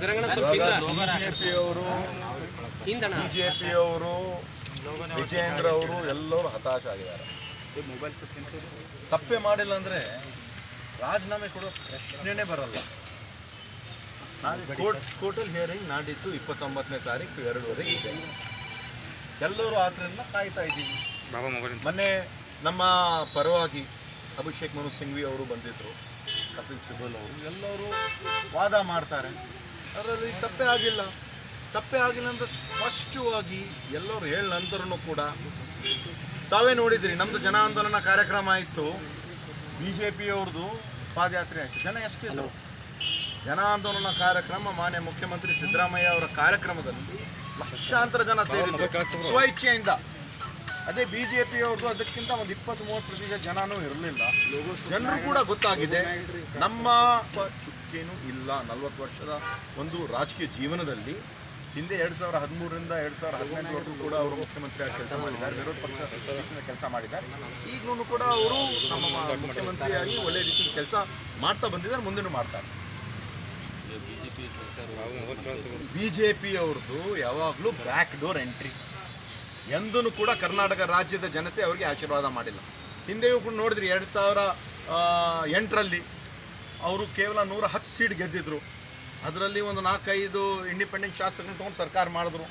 ಬಿಜೆಪಿಯವರು ಬಿಜೆಪಿಯವರು ವಿಜೇಂದ್ರ ಅವರು ಎಲ್ಲರೂ ಹತಾಶ ಆಗಿದ್ದಾರೆ. ತಪ್ಪೇ ಮಾಡಿಲ್ಲ ಅಂದ್ರೆ ರಾಜೀನಾಮೆ ಕೊಡೋ ಪ್ರಶ್ನೆನೇ ಬರಲ್ಲ. ಕೋರ್ಟ್ ಕೋರ್ಟಲ್ಲಿ ಹಿಯರಿಂಗ್ ನಾಡಿದ್ದು ಇಪ್ಪತ್ತೊಂಬತ್ತನೇ ತಾರೀಕು ಎರಡೂವರೆಗೆ ಇದೆ ಎಲ್ಲರೂ ಆದ್ರಿಂದ ಕಾಯ್ತಾ ಇದ್ದೀವಿ. ಮೊನ್ನೆ ನಮ್ಮ ಪರವಾಗಿ ಅಭಿಷೇಕ್ ಮನು ಸಿಂಘ್ವಿ ಅವರು ಬಂದಿದ್ರು ಕಪಿಲ್ ಸಿಬಲ್ ಅವರು. ಎಲ್ಲರೂ ವಾದ ಮಾಡ್ತಾರೆ. ಅದರಲ್ಲಿ ತಪ್ಪೇ ಆಗಿಲ್ಲ. ತಪ್ಪೇ ಆಗಿಲ್ಲ ಅಂತ ಸ್ಪಷ್ಟವಾಗಿ ಎಲ್ಲರೂ ಹೇಳ ನಂತರನೂ ಕೂಡ ತಾವೇ ನೋಡಿದ್ರಿ, ನಮ್ದು ಜನ ಆಂದೋಲನ ಕಾರ್ಯಕ್ರಮ ಆಯಿತು. ಬಿ ಜೆ ಪಿಯವ್ರದ್ದು ಪಾದಯಾತ್ರೆ ಆಯಿತು. ಜನ ಎಷ್ಟಿದ್ರು? ಜನ ಆಂದೋಲನ ಕಾರ್ಯಕ್ರಮ ಮಾನ್ಯ ಮುಖ್ಯಮಂತ್ರಿ ಸಿದ್ದರಾಮಯ್ಯ ಅವರ ಕಾರ್ಯಕ್ರಮದಲ್ಲಿ ಲಕ್ಷಾಂತರ ಜನ ಸೇರಿದ್ರು ಸ್ವಇಚ್ಛೆಯಿಂದ. ಅದೇ ಬಿಜೆಪಿ ಪಿಯವ್ರದ್ದು ಅದಕ್ಕಿಂತ ಒಂದು ಇಪ್ಪತ್ತ್ ಮೂವತ್ತು ಪ್ರತಿಶತ ಜನನೂ ಇರಲಿಲ್ಲ. ಜನರು ಕೂಡ ಗೊತ್ತಾಗಿದೆ, ನಮ್ಮ ಪ- ಇಲ್ಲ. ನಲವತ್ತು ವರ್ಷದ ಒಂದು ರಾಜಕೀಯ ಜೀವನದಲ್ಲಿ ಹಿಂದೆ ಎರಡು ಸಾವಿರ ಹದಿಮೂರರಿಂದ ಎರಡು ಸಾವಿರ ಹದಿನೆಂಟರವರೆಗೂ ಕೂಡ ಅವರು ಮುಖ್ಯಮಂತ್ರಿಯಾಗಿ ಕೆಲಸ ಮಾಡಿದ್ದಾರೆ. ವಿರೋಧ ಪಕ್ಷ ಕೆಲಸ ಮಾಡಿದ್ದಾರೆ. ಈಗಲೂ ಕೂಡ ಅವರು ನಮ್ಮ ಮುಖ್ಯಮಂತ್ರಿಯಾಗಿ ಒಳ್ಳೆ ರೀತಿಯಲ್ಲಿ ಕೆಲಸ ಮಾಡ್ತಾ ಬಂದಿದ್ದಾರೆ ಮುಂದೆನೂ ಮಾಡ್ತಾರೆ. ಬಿ ಜೆ ಅವ್ರದ್ದು ಯಾವಾಗಲೂ ಬ್ಯಾಕ್ ಡೋರ್ ಎಂಟ್ರಿ ಎಂದೂ ಕೂಡ ಕರ್ನಾಟಕ ರಾಜ್ಯದ ಜನತೆ ಅವರಿಗೆ ಆಶೀರ್ವಾದ ಮಾಡಿಲ್ಲ. ಹಿಂದೆಯೂ ಕೂಡ ನೋಡಿದ್ರಿ ಎರಡು ಸಾವಿರ ಎಂಟರಲ್ಲಿ ಅವರು ಕೇವಲ ನೂರ ಹತ್ತು ಸೀಟ್ ಗೆದ್ದಿದ್ರು. ಅದರಲ್ಲಿ ಒಂದು ನಾಲ್ಕೈದು ಇಂಡಿಪೆಂಡೆಂಟ್ ಶಾಸಕರನ್ನು ತೊಗೊಂಡು ಸರ್ಕಾರ ಮಾಡಿದ್ರು.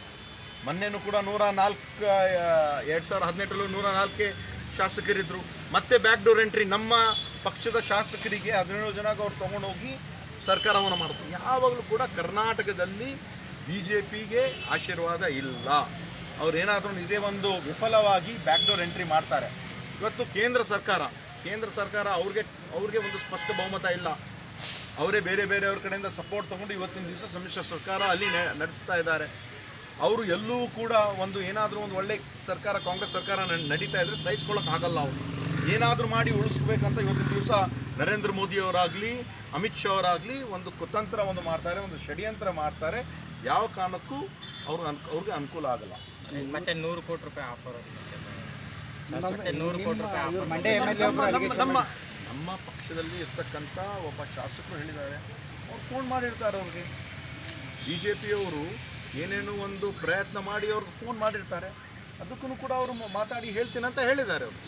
ಮೊನ್ನೆನೂ ಕೂಡ ನೂರ ನಾಲ್ಕು ಎರಡು ಸಾವಿರದ ಹದಿನೆಂಟರಲ್ಲೂ ನೂರ ನಾಲ್ಕೇ ಶಾಸಕರಿದ್ದರು ಮತ್ತೆ ಬ್ಯಾಕ್ ಡೋರ್ ಎಂಟ್ರಿ ನಮ್ಮ ಪಕ್ಷದ ಶಾಸಕರಿಗೆ ಹದಿನೇಳು ಜನಕ್ಕೆ ಅವ್ರು ತೊಗೊಂಡೋಗಿ ಸರ್ಕಾರವನ್ನು ಮಾಡಿದ್ರು. ಯಾವಾಗಲೂ ಕೂಡ ಕರ್ನಾಟಕದಲ್ಲಿ ಬಿ ಜೆ ಪಿಗೆ ಆಶೀರ್ವಾದ ಇಲ್ಲ. ಅವ್ರು ಏನಾದರೂ ಇದೇ ಒಂದು ವಿಫಲವಾಗಿ ಬ್ಯಾಕ್ ಡೋರ್ ಎಂಟ್ರಿ ಮಾಡ್ತಾರೆ. ಇವತ್ತು ಕೇಂದ್ರ ಸರ್ಕಾರ ಕೇಂದ್ರ ಸರ್ಕಾರ ಅವ್ರಿಗೆ ಅವ್ರಿಗೆ ಒಂದು ಸ್ಪಷ್ಟ ಬಹುಮತ ಇಲ್ಲ. ಅವರೇ ಬೇರೆ ಬೇರೆಯವ್ರ ಕಡೆಯಿಂದ ಸಪೋರ್ಟ್ ತೊಗೊಂಡು ಇವತ್ತಿನ ದಿವಸ ಸಮ್ಮಿಶ್ರ ಸರ್ಕಾರ ಅಲ್ಲಿ ನಡೆಸ್ತಾ ಇದ್ದಾರೆ. ಅವರು ಎಲ್ಲೂ ಕೂಡ ಒಂದು ಏನಾದರೂ ಒಂದು ಒಳ್ಳೆ ಸರ್ಕಾರ, ಕಾಂಗ್ರೆಸ್ ಸರ್ಕಾರ ನಡೀತಾ ಇದ್ರೆ ಸಹಿಸ್ಕೊಳ್ಳೋಕೆ ಆಗಲ್ಲ ಅವರು. ಏನಾದರೂ ಮಾಡಿ ಉಳಿಸ್ಬೇಕಂತ ಇವತ್ತಿನ ದಿವಸ ನರೇಂದ್ರ ಮೋದಿಯವರಾಗಲಿ ಅಮಿತ್ ಶಾ ಅವರಾಗಲಿ ಒಂದು ಕುತಂತ್ರ ಒಂದು ಮಾಡ್ತಾರೆ, ಒಂದು ಷಡ್ಯಂತ್ರ ಮಾಡ್ತಾರೆ. ಯಾವ ಕಾರಣಕ್ಕೂ ಅವ್ರಿಗೆ ಅನ್, ಅವ್ರಿಗೆ ಅನುಕೂಲ ಆಗಲ್ಲ. ಮತ್ತೆ ನೂರು ಕೋಟಿ ರೂಪಾಯಿ ಆಫರ್ ಮತ್ತೆ ನೂರು ಕೋಟಿ ರೂಪಾಯಿ ಆಫರ್ ನಮ್ಮ ನಮ್ಮ- ನಮ್ಮ ನಮ್ಮ ಪಕ್ಷದಲ್ಲಿ ಇರ್ತಕ್ಕಂಥ ಒಬ್ಬ ಶಾಸಕರು ಹೇಳಿದ್ದಾರೆ. ಅವ್ರು ಫೋನ್ ಮಾಡಿರ್ತಾರೆ ಅವ್ರಿಗೆ. ಬಿ ಜೆ ಪಿಯವರು ಏನೇನೋ ಒಂದು ಪ್ರಯತ್ನ ಮಾಡಿ ಅವ್ರಿಗೆ ಫೋನ್ ಮಾಡಿರ್ತಾರೆ. ಅದಕ್ಕೂ ಕೂಡ ಅವರು ಮಾತಾಡಿ ಹೇಳ್ತೀನಿ ಅಂತ ಹೇಳಿದ್ದಾರೆ ಅವರು.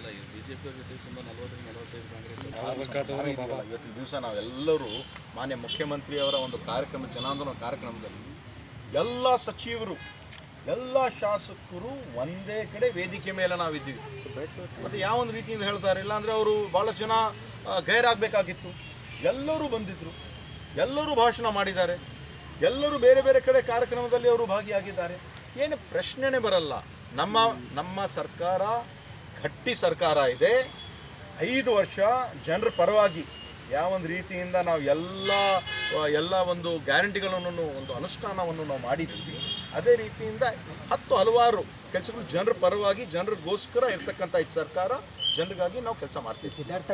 ಇವತ್ತಿನ ದಿವಸ ನಾವೆಲ್ಲರೂ ಮಾನ್ಯ ಮುಖ್ಯಮಂತ್ರಿಯವರ ಒಂದು ಕಾರ್ಯಕ್ರಮ ಜನಾಂದೋಲನ ಕಾರ್ಯಕ್ರಮದಲ್ಲಿ ಎಲ್ಲ ಸಚಿವರು ಎಲ್ಲ ಶಾಸಕರು ಒಂದೇ ಕಡೆ ವೇದಿಕೆ ಮೇಲೆ ನಾವಿದ್ದೀವಿ. ಮತ್ತೆ ಯಾವ ಒಂದು ರೀತಿಯಿಂದ ಹೇಳ್ತಾರೆ ಇಲ್ಲಾಂದರೆ ಅವರು ಭಾಳಷ್ಟು ಜನ ಗೈರಾಗಬೇಕಾಗಿತ್ತು. ಎಲ್ಲರೂ ಬಂದಿದ್ರು. ಎಲ್ಲರೂ ಭಾಷಣ ಮಾಡಿದ್ದಾರೆ. ಎಲ್ಲರೂ ಬೇರೆ ಬೇರೆ ಕಡೆ ಕಾರ್ಯಕ್ರಮದಲ್ಲಿ ಅವರು ಭಾಗಿಯಾಗಿದ್ದಾರೆ. ಏನು ಪ್ರಶ್ನೆನೇ ಬರಲ್ಲ. ನಮ್ಮ ನಮ್ಮ ಸರ್ಕಾರ, ಗಟ್ಟಿ ಸರ್ಕಾರ ಇದೆ. ಐದು ವರ್ಷ ಜನರ ಪರವಾಗಿ ಯಾವ ಒಂದು ರೀತಿಯಿಂದ ನಾವು ಎಲ್ಲ ಎಲ್ಲ ಒಂದು ಗ್ಯಾರಂಟಿಗಳನ್ನು ಒಂದು ಅನುಷ್ಠಾನವನ್ನು ನಾವು ಮಾಡಿದ್ದೀವಿ. ಅದೇ ರೀತಿಯಿಂದ ಹತ್ತು ಹಲವಾರು ಕೆಲಸಗಳು ಜನರ ಪರವಾಗಿ, ಜನರಿಗೋಸ್ಕರ ಇರ್ತಕ್ಕಂಥ ಈ ಸರ್ಕಾರ, ಜನರಿಗಾಗಿ ನಾವು ಕೆಲಸ ಮಾಡ್ತೀವಿ ಸಿದ್ಧಾರ್ಥ